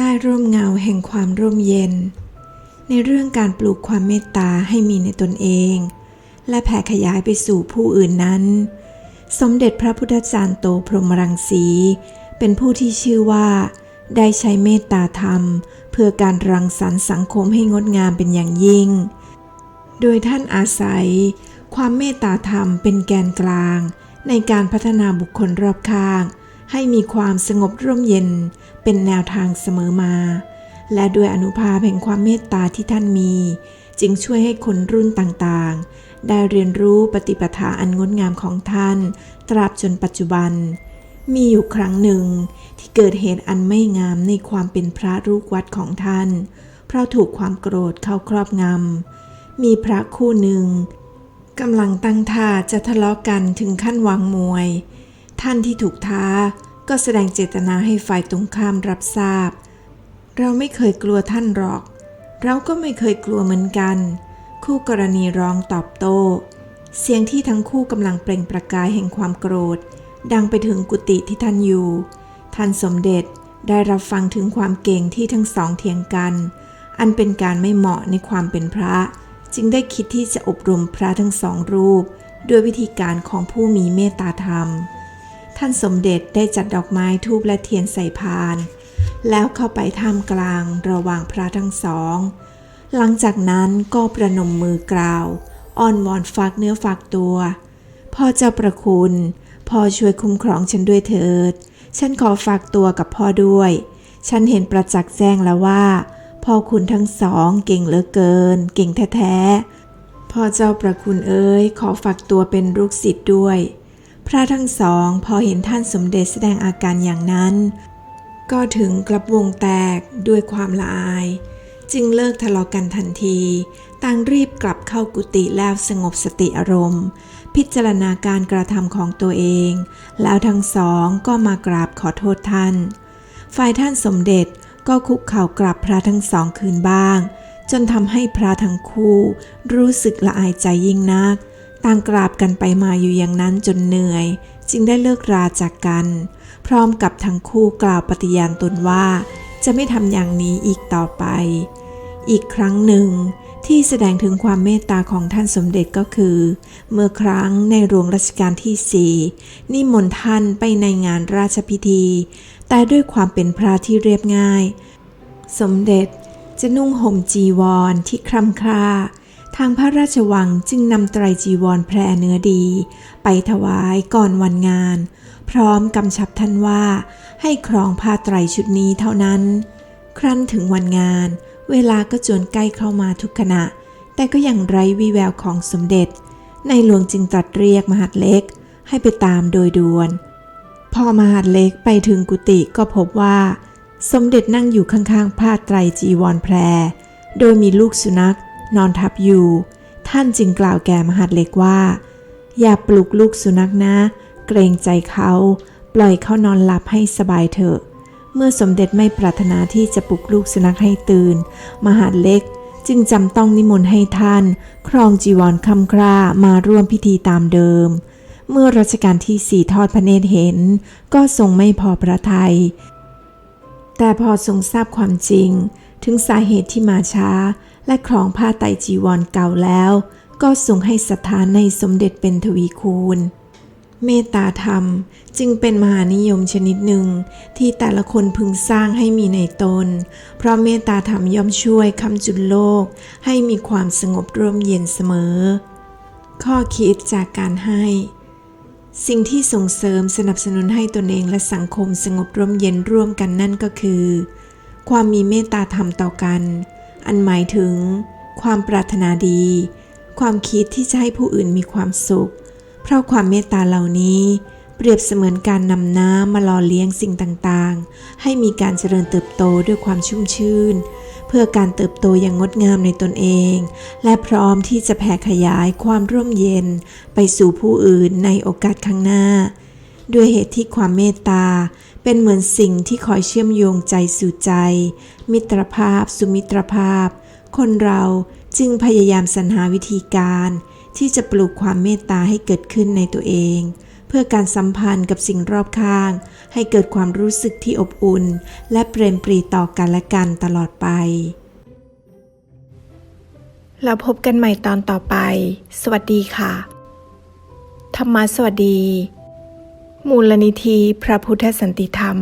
ใต้ร่มเงาแห่งความร่มเย็น ในเรื่องการปลูกความเมตตาให้มีในตนเอง และแผ่ขยายไปสู่ผู้อื่นนั้น สมเด็จพระพุทธจารย์โตพรหมรังสีเป็นผู้ที่ชื่อว่า ได้ใช้เมตตาธรรม เพื่อการรังสรรค์สังคมให้งดงามเป็นอย่างยิ่ง โดยท่านอาศัย ความเมตตาธรรมเป็นแกนกลาง ในการพัฒนาบุคคลรอบข้าง ให้มีความสงบร่มเย็นเป็นแนวทางเสมอมา และด้วยอนุภาพแห่งความเมตตาที่ท่านมี จึงช่วยให้คนรุ่นต่างๆ ได้เรียนรู้ปฏิปทาอันงดงามของท่าน ตราบจนปัจจุบัน มีอยู่ครั้งหนึ่งที่เกิดเหตุอันไม่งามในความเป็นพระลูกวัดของท่าน เพราะถูกความโกรธเข้าครอบงำ มีพระคู่หนึ่งกำลังตั้งท่าจะทะเลาะกันถึงขั้นวางมวย ท่านที่ถูกท้าก็แสดงเจตนาให้ฝ่ายตรงข้ามรับทราบ เราไม่เคยกลัวท่านหรอก เราก็ไม่เคยกลัวเหมือนกัน คู่กรณีร้องตอบโต้ เสียงที่ทั้งคู่กำลังเปล่งประกายแห่งความโกรธ ดังไปถึงกุฏิที่ท่านอยู่ ท่านสมเด็จได้รับฟังถึงความเก่งที่ทั้งสองเถียงกัน อันเป็นการไม่เหมาะในความเป็นพระ จึงได้คิดที่จะอบรมพระทั้งสองรูป ด้วยวิธีการของผู้มีเมตตาธรรม ท่านสมเด็จได้จัดดอกไม้ทูบและเทียนใส่พาน แล้วเข้าไปท่ามกลางระหว่างพระทั้งสอง หลังจากนั้นก็ประนมมือกล่าว อ้อนวอนฝากเนื้อฝากตัว พ่อเจ้าประคุณพ่อช่วยคุ้มครองฉันด้วยเถิด ฉันขอฝากตัวกับพ่อด้วย ฉันเห็นประจักษ์แจ้งแล้วว่า พ่อคุณทั้งสองเก่งเหลือเกิน เก่งแท้ๆพ่อเจ้าประคุณเอ๋ยขอฝากตัวเป็นลูกศิษย์ด้วย พระทั้งสองพอเห็นท่านสมเด็จแสดงอาการอย่างนั้น ก็ถึงกลับวงแตกด้วยความละอาย จึงเลิกทะเลาะกันทันที ต่างรีบกลับเข้ากุฏิแล้วสงบสติอารมณ์ พิจารณาการกระทำของตัวเอง แล้วทั้งสองก็มากราบขอโทษท่าน ฝ่ายท่านสมเด็จก็คุกเข่ากราบพระทั้งสองคืนบ้าง จนทำให้พระทั้งคู่รู้สึกละอายใจยิ่งนัก ต่างกราบกันไปมาอยู่อย่างนั้นจนเหนื่อย จึงได้เลิกราจากกัน พร้อมกับทั้งคู่กล่าวปฏิญาณตนว่า จะไม่ทำอย่างนี้อีกต่อไป อีกครั้งหนึ่งที่แสดงถึงความเมตตาของท่านสมเด็จก็คือ เมื่อครั้งในหลวงรัชกาลที่สี่นิมนต์ท่านไปในงานราชพิธี แต่ด้วยความเป็นพระที่เรียบง่าย สมเด็จจะนุ่งห่มจีวรที่คร่ำคร่า ทางพระราชวังจึงนำไตรจีวรแพรเนื้อดี ไปถวายก่อนวันงาน พร้อมกำชับท่านว่าให้ครองผ้าไตรชุดนี้เท่านั้น ครั้นถึงวันงาน เวลาก็จวนใกล้เข้ามาทุกขณะ แต่ก็ยังไร้วีแววของสมเด็จ ในหลวงจึงตรัสเรียกมหาดเล็ก ให้ไปตามโดยด่วน พอมหาดเล็กไปถึงกุฏิก็พบว่า สมเด็จนั่งอยู่ข้างๆผ้าไตรจีวรแพร โดยมีลูกสุนัข นอนทับอยู่ ท่านจึงกล่าวแก่มหาดเล็กว่า อย่าปลุกลูกสุนัขนะ เกรงใจเขา ปล่อยเขานอนหลับให้สบายเถอะ เมื่อสมเด็จไม่ปรารถนาที่จะปลุกลูกสุนัขให้ตื่น มหาดเล็กจึงจำต้องนิมนต์ให้ท่าน ครองจีวรคำคร่ามาร่วมพิธีตามเดิม เมื่อรัชกาลที่สี่ทอดพระเนตรเห็น ก็ทรงไม่พอพระทยัยแต่พอทรงทราบความจริง ถึงสาเหตุที่มาช้า และครองผ้าไตจีวรเก่าแล้ว ก็ทรงให้ศรัทธาในสมเด็จเป็นทวีคูณ เมตตาธรรมจึงเป็นมหานิยมชนิดหนึ่ง ที่แต่ละคนพึงสร้างให้มีในตน เพราะเมตตาธรรมย่อมช่วยคำจุนโลก ให้มีความสงบร่มเย็นเสมอ ข้อคิดจากการให้สิ่งที่ส่งเสริมสนับสนุนให้ตนเองและสังคมสงบร่มเย็นร่วมกันนั่นก็คือ ความมีเมตตาธรรมต่อกัน อันหมายถึง ความปรารถนาดี ความคิดที่จะให้ผู้อื่นมีความสุข เพราะความเมตตาเหล่านี้เปรียบเสมือนการนำน้ำมาหล่อเลี้ยงสิ่งต่างๆ ให้มีการเจริญเติบโตด้วยความชุ่มชื่น เพื่อการเติบโตอย่างงดงามในตนเอง และพร้อมที่จะแผ่ขยายความร่มเย็น ไปสู่ผู้อื่นในโอกาสข้างหน้า ด้วยเหตุที่ความเมตตา เป็นเหมือนสิ่งที่คอยเชื่อมโยงใจสู่ใจ มิตรภาพสุมิตรภาพ คนเราจึงพยายามสรรหาวิธีการ ที่จะปลูกความเมตตาให้เกิดขึ้นในตัวเอง เพื่อการสัมพันธ์กับสิ่งรอบข้าง ให้เกิดความรู้สึกที่อบอุ่น และเปรมปรีต่อกันและกันตลอดไปเราพบกันใหม่ตอนต่อไป สวัสดีค่ะ ธรรมะสวัสดี มูลนิธิพระพุทธสันติธรรม